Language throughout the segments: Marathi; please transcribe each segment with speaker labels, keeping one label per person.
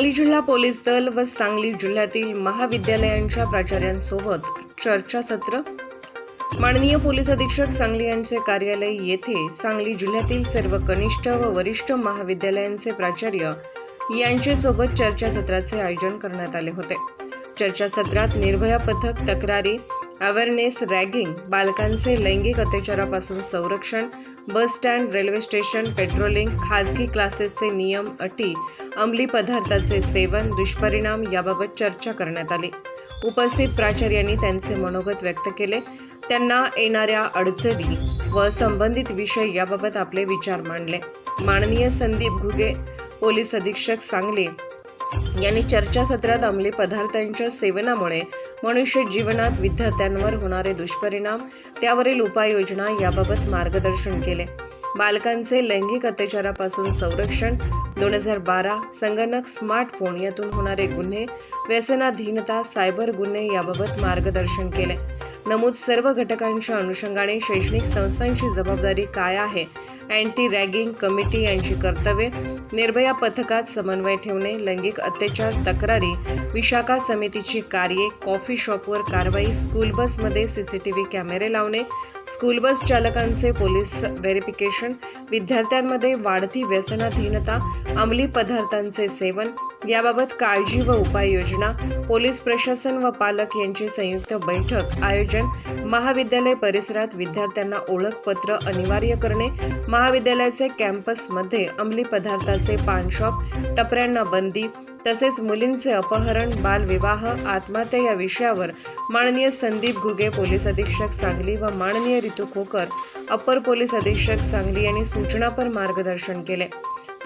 Speaker 1: पोलीस दल व सांगली जिल्ह्यातील महाविद्यालयांच्या प्राचार्यांसोबत चर्चासत्र. माननीय पोलीस अधीक्षक सांगली यांचे कार्यालय येथे सांगली जिल्ह्यातील सर्व कनिष्ठ व वरिष्ठ महाविद्यालयांचे प्राचार्य यांच्यासोबत चर्चासत्राचे आयोजन करण्यात आले होते. चर्चासत्रात निर्भया पथक तक्रारी अवेअरनेस रॅगिंग बालकांचे लैंगिक अत्याचारापासून संरक्षण bus stand railway station patrolling खाजगी क्लासेसचे नियम अटी अंमली पदार्थाचे सेवन दुष्परिणाम याबाबत चर्चा करण्यात आली. उपस्थित प्राचार्यांनी त्यांचे मनोगत व्यक्त केले. त्यांना येणाऱ्या अडचणी व संबंधित विषय याबाबत आपले विचार मांडले. माननीय संदीप घुगे पोलीस अधीक्षक सांगली यांनी चर्चासत्रात अंमली पदार्थांच्या सेवनामुळे मनुष्य जीवनात विद्यार्थ्यांवर होणारे दुष्परिणाम त्यावरील उपाययोजना याबाबत मार्गदर्शन केले. बालकांचे लैंगिक अत्याचारापासून संरक्षण दोन हजार बारा संगणक स्मार्टफोन यातून होणारे गुन्हे व्यसनाधीनता सायबर गुन्हे याबाबत मार्गदर्शन केले. नमूद सर्व घटकांच्या अनुषंगाने शैक्षणिक संस्थांची जबाबदारी काय आहे? अँटी रॅगिंग कमिटी यांची कर्तव्ये निर्भया पथकात समन्वय ठेवणे लैंगिक अत्याचार तक्रारी विशाखा समितीची कार्ये कॉफी शॉपवर कारवाई स्कूल बसमध्ये सीसीटीव्ही कॅमेरे लावणे स्कूल बस चालकांचे पोलीस व्हेरिफिकेशन विद्यार्थ्यांमध्ये वाढती व्यसनाधीनता अंमली पदार्थांचे सेवन याबाबत काळजी व उपाययोजना पोलीस प्रशासन व पालक यांची संयुक्त बैठक आयोजन महाविद्यालय परिसरात विद्यार्थ्यांना ओळखपत्र अनिवार्य करणे महाविद्यालयाचे कॅम्पसमध्ये अंमली पदार्थाचे पानशॉप टपऱ्यांना बंदी तसेच मुलींचे अपहरण बालविवाह आत्महत्या या विषयावर माननीय संदीप घुगे पोलीस अधीक्षक सांगली व माननीय रितू खोकर अप्पर पोलीस अधीक्षक सांगली यांनी सूचनापर मार्गदर्शन केले.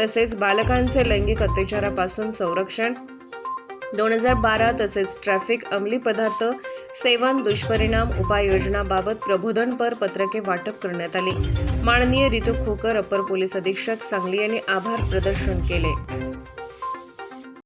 Speaker 1: तसेच बालकांचे लैंगिक अत्याचारापासून संरक्षण दोन हजार बारा तसेच ट्रॅफिक अंमली पदार्थ सेवन दुष्परिणाम उपाययोजनाबाबत प्रबोधनपर पत्रके वाटप करण्यात आली. माननीय रितू खोकर अप्पर पोलीस अधीक्षक सांगली यांनी आभार प्रदर्शन केले.